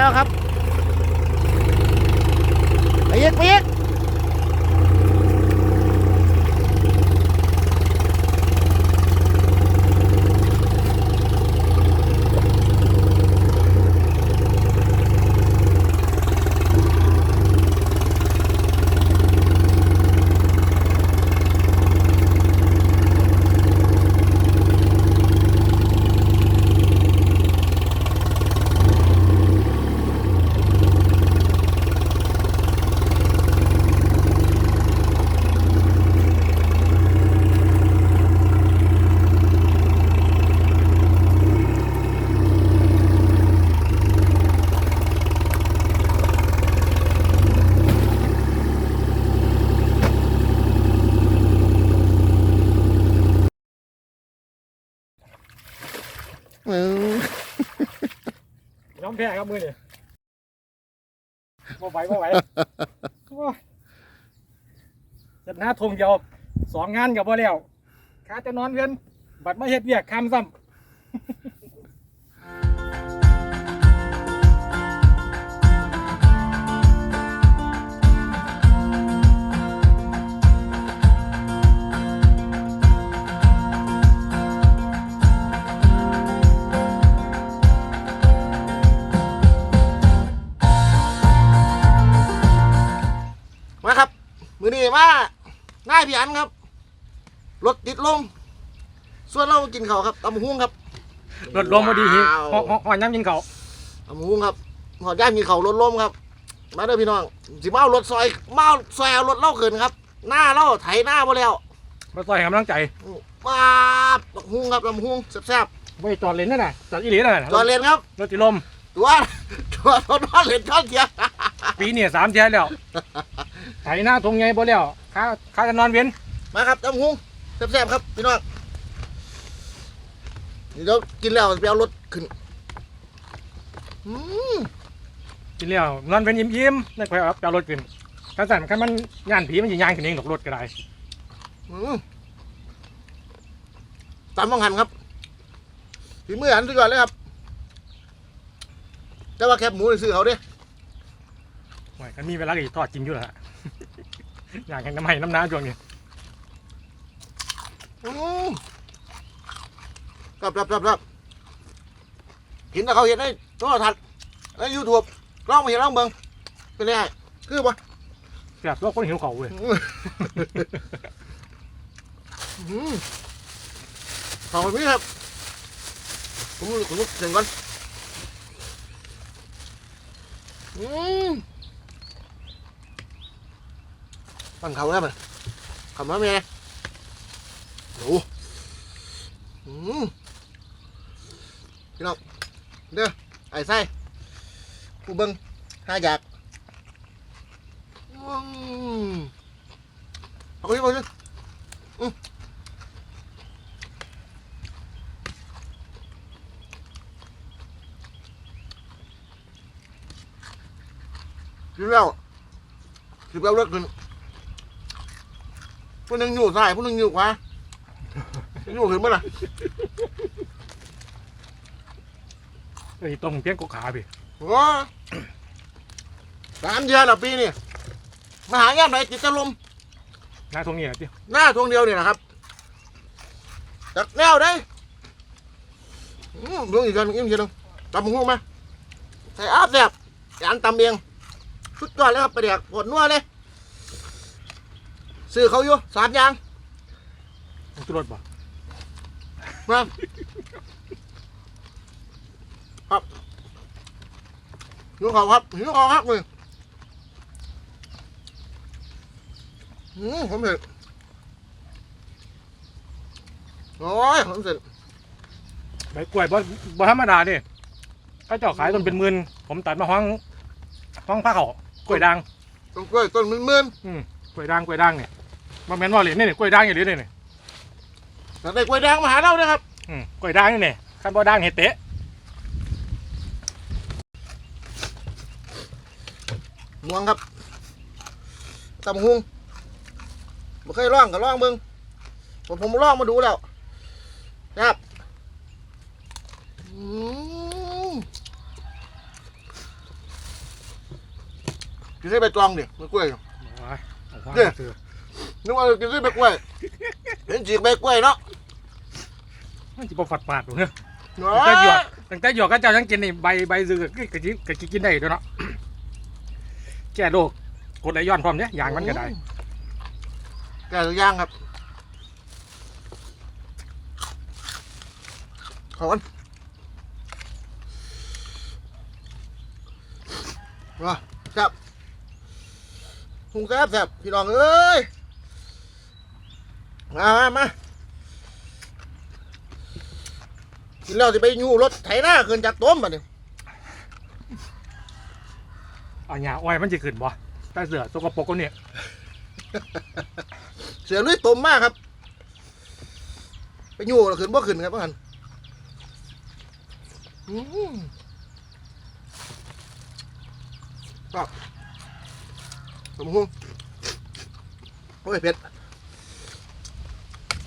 แล้วครับไปอีกไปอีก พ้ครับมือนี่บ่ไหวบ่ไหวโอ้ยจะหน้าทงเดียวสองงานกับบ่แล้วข้าจะนอนเพื่อนบัดมาเฮ็ดเวียกคำซ้ำ มือนี้มาง่ายพี่อันครับรถติดลมส่วนเรากินข้าวครับตำบักหุ้งครับรถลมพอดีหิว้าวหอหอหอน้ำกินเขาวตำบักหุ้งครับหอดย่างกินข้าวรถลมครับ มาเด้อพี่น้องสิมาเอารถซอยมาเอาซอยเอารถเล่าเขินครับ หน้าเล่าไถหน้าบ่แล้วมาต่อยให้กำลังใจมาตำบักหุ้งครับตำบักหุ้งแซ่บไว้จอดเลนนั่นน่ะจอดอีหลีนั่นน่ะๆจอดเลนครับ รถติดลม ตัวตัวรถนอนเลนทอดเกียร์ปีนี้สามเที่ยแล้ว ไถหน้าทงไงบ่แล้วข้าข้าจะนอนเว้นมาครับตำบักหุ้งแซ่บๆครับพี่น้องนี่เดี๋ยวกินแล้วไปเอารถขึ้นอืมกินแล้วนอนเว้นยิ้มๆนั่นค่อยเอาเอารถขึ้นถ้าสั่นคันมันย่านผีมันสิย่างขึ้นเองดอกรถก็ได้อืมตามมองหันครับฝีมือหันสุดยอดเลยครับ แต่ว่าแคบหมูนี่ซื้อเขาเด้โอ้ยคันมีเวลาก็สิทอดจริงอยู่แล้วฮะ อยากแข่งน้ำให้น้ำน้าช่วงนี้อืมครับครับครับครับเห็นแต่เขาเห็นในโทรทัศน์ในยูทูบลองมาเห็นลองเบิ่งเป็นไงคือปะแบบว่าคนหิวเขาวเว้ยอืมขอบคุณพี่ครับผมผมเสียงก่อนอืม ฟังเขาแล้วมั้ยคำว่าแม่โอ้อืมพี่น้องเด้อไอ้ไส้ ผู้เบิ้งห้าอยากอืมเอาไปเอาไปกินแล้วกินแล้วเลิกขึ้นผู้หนึงอยู่ซ้ายผู้หนึงอยู่ขวาอยู่ขึ้นเมื่อไหร่เอ้ยตรงเพียงกกขาพี่โอ้ยสามเดือนละปีนี่มาหาแง่ไหนจิตจะลมหน้าทงนี้แหละที่หน้าทวงเดียวนี่นะครับจัดแนวได้อืมเรื่องอีกกันอีกทีหนึงตำหูมาใส่อาบแสบยานตำเองสุดยอดเลยครับประเดี๋ยวปวดนัวเลย ซื้อเขาอยู่สามอยางต้องตุรถบ่มาครับหิวเขาครับหิวเขาครับเลยอืมผมเห็นโอ้ยผมเสร็จใบกล้วยบ่บ่ธรรมดาดิถ้าเจ้าขายต้นเป็นหมื่นผมตัดมาห้องห้องผ้าเขาวกล้วยด่างต้นกล้วยต้นมื่นมื่นกล้วยด่างกล้วยด่างเนี่ย มาแม่นว่าเหรียญนี่นี่กล้วยด่างอย่างนี้เลยนี่ๆแต่ได้กล้วยแดงมาหาเรานะครับอืมกล้วยด่างนี่นี่คันบ่ด่างเห็ดเตะม่วงครับตำหุงบ่เคยร่องก็ร่องมึงผมผมร่องมาดูแล้วนะครับอืมนได้ใบตองดิใบกล้วยโอ้ย นึกว่ากินได้ใบกล้วยเห็นจีกใบกล้วยเนาะมันจะบ่ฝัดปาดอยู่เนี่ยเนาตั้งแต่หยอดะตั้งแต่หยอดก็เจ้ายังกินนี่ใบใบซื้อก็ก็กินก็กินได้ด้วยเนาะแก้โรคกดไหลย้อนพร้อมเนี่ยอย่างมันก็ได้แก่ตัวย่างครับขอกันมาครับหุงแซ่บแซ่บพี่น้องเอ้ย มามามากินแล้วจะไปยูรถไถหน้าขึ้นจากต้มมาเนี่ยเอาหยาอ้อยมันจะขึ้นบ่ใต้เสือสกปรกก็เนี่ยเสียลุยต้มมากครับ ไปยูแล้วขึ้นบ่ขึ้นครับพ่อหันอืมครับสมหุงโอ้ยเผ็ด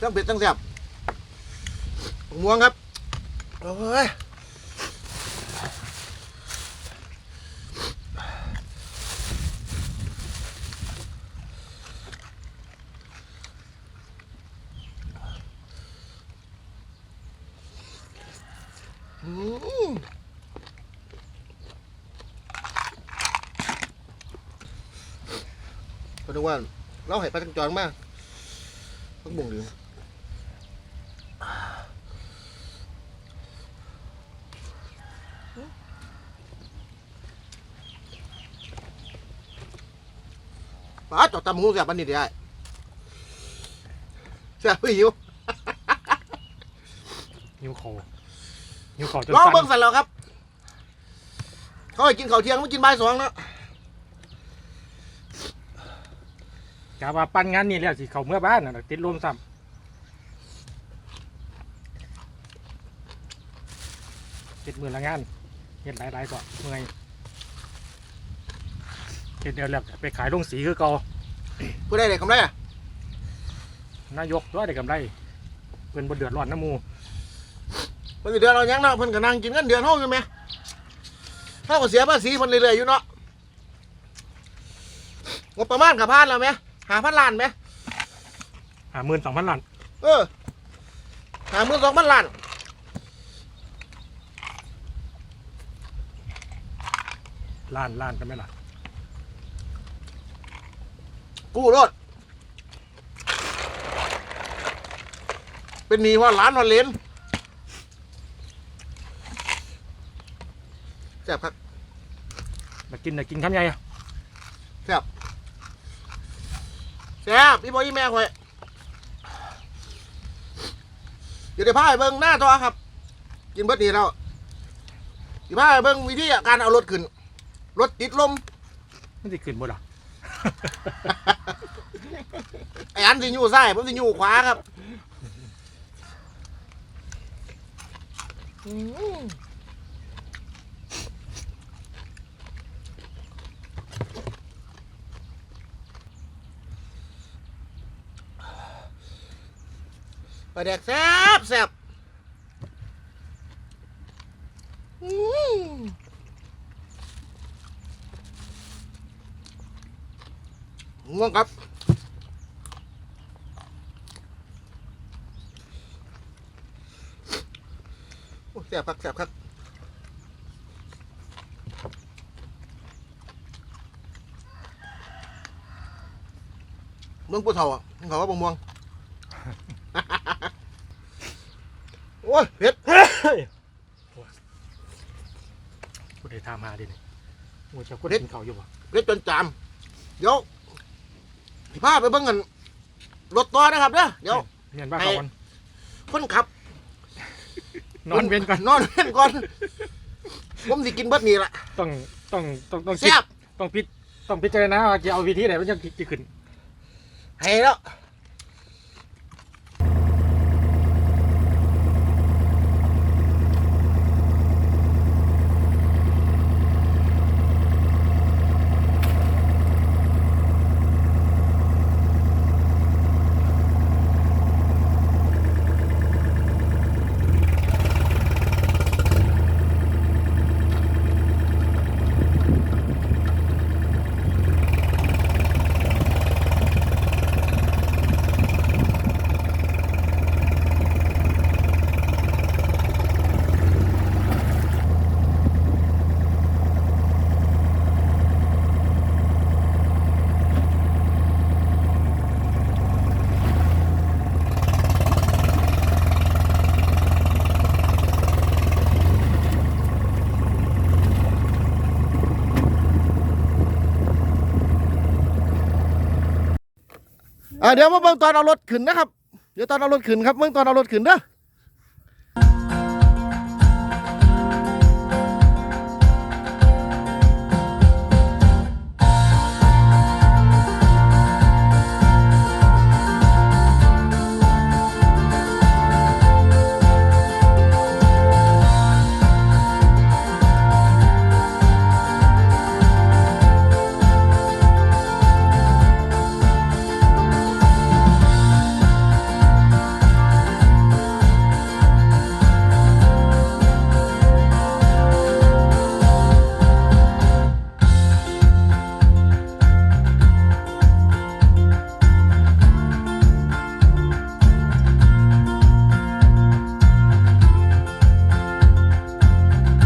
ทั้งเผ็ดทั้งแซ่บผมม่วงครับโอ้ยอืมก็นึกว่าเราให้ปลาจังจอนมากพักบุ่งเหลือง ป้าจอดตำหูเสียบปันนี่ได้เสียบไปหิวนิ้วคอนิ้วคอจนลองสั่เบิ่งนสันแล้วครับ เขาให้กินข้าวเที่ยงไม่กินบ่ายสองแล้วกะว่าปั้นงานนี่แล้วสิเข้าเมื่อบ้านน่ะติดลมซ้ำติดมือละงานเฮ็ดหลายๆก็เมื่อย เฮ็ดเดียวแล้วก็ไปขายลงสีคือเก่าผู้ใดได้กำไรอะนายกตัวได้กำไรเพิ่นบ่เดือดร้อนน้ำหมูเพิ่นสิเดือนเรายังเนาะเพิ่นก็นั่งกินเงินเดือนเฮาอยู่แหมเฮาก็เสียภาษีเพิ่นเรื่อยๆอยู่เนาะงบประมาณกับพานแล้วไหมหาพันล้านไหมห้าหมื่นสองพันล้านเออหาหมื่นสองพันล้านล้านล้านกันไหมล่ะ กู้รถเป็นหนี้ว่าล้านว่าเหรียญแซ่บครับมากินน่ะกินคำใหญ่อะแซ่บแซ่บพี่บอยพี่แม่คอยเดี๋ยวได้พาไปเบิ่งหน้าตัวครับ กินเบิดนี้แล้วเดี๋ยวพาไปเบิ่งวิธีการเอารถขึ้น รถติดลมมันสิขึ้นบ่ล่ะ ไอ้อันที่อยู่ซ้ายผมที่อยู่ขวาครับอืมปลาแดกแซ่บแซ่บอืมง่ วงครับโอ้แสบคักแสบคักเมืองปูเถาอะเขาว่าบงม่วงโอ้ยเผ็ดผู้ใดถามหาดินี่โอ้เจ้าคนกินข้าวอยู่บ่เผ็ดจนจามเดี๋ยวสิ พาไปเบิ่งกันรถต่อนะครับเด้อเดี๋ยวเรียนว่าเขามันคนขับ นอนเว้นก่อนนอนเว้นก่อน ผมสิกินเบิดนี่ละต้องต้องต้องต้องคิดแซ่บต้องพิจต้องพิจารณาว่าจะเอาวิธีไหนมันจะจะขึ้น ให้แล้ว อ่าเดี๋ยวมาเบิ่งตอนเอารถขึ้นนะครับ เดี๋ยวตอนเอารถขึ้นครับเบิ่งตอนเอารถขึ้นเด้อ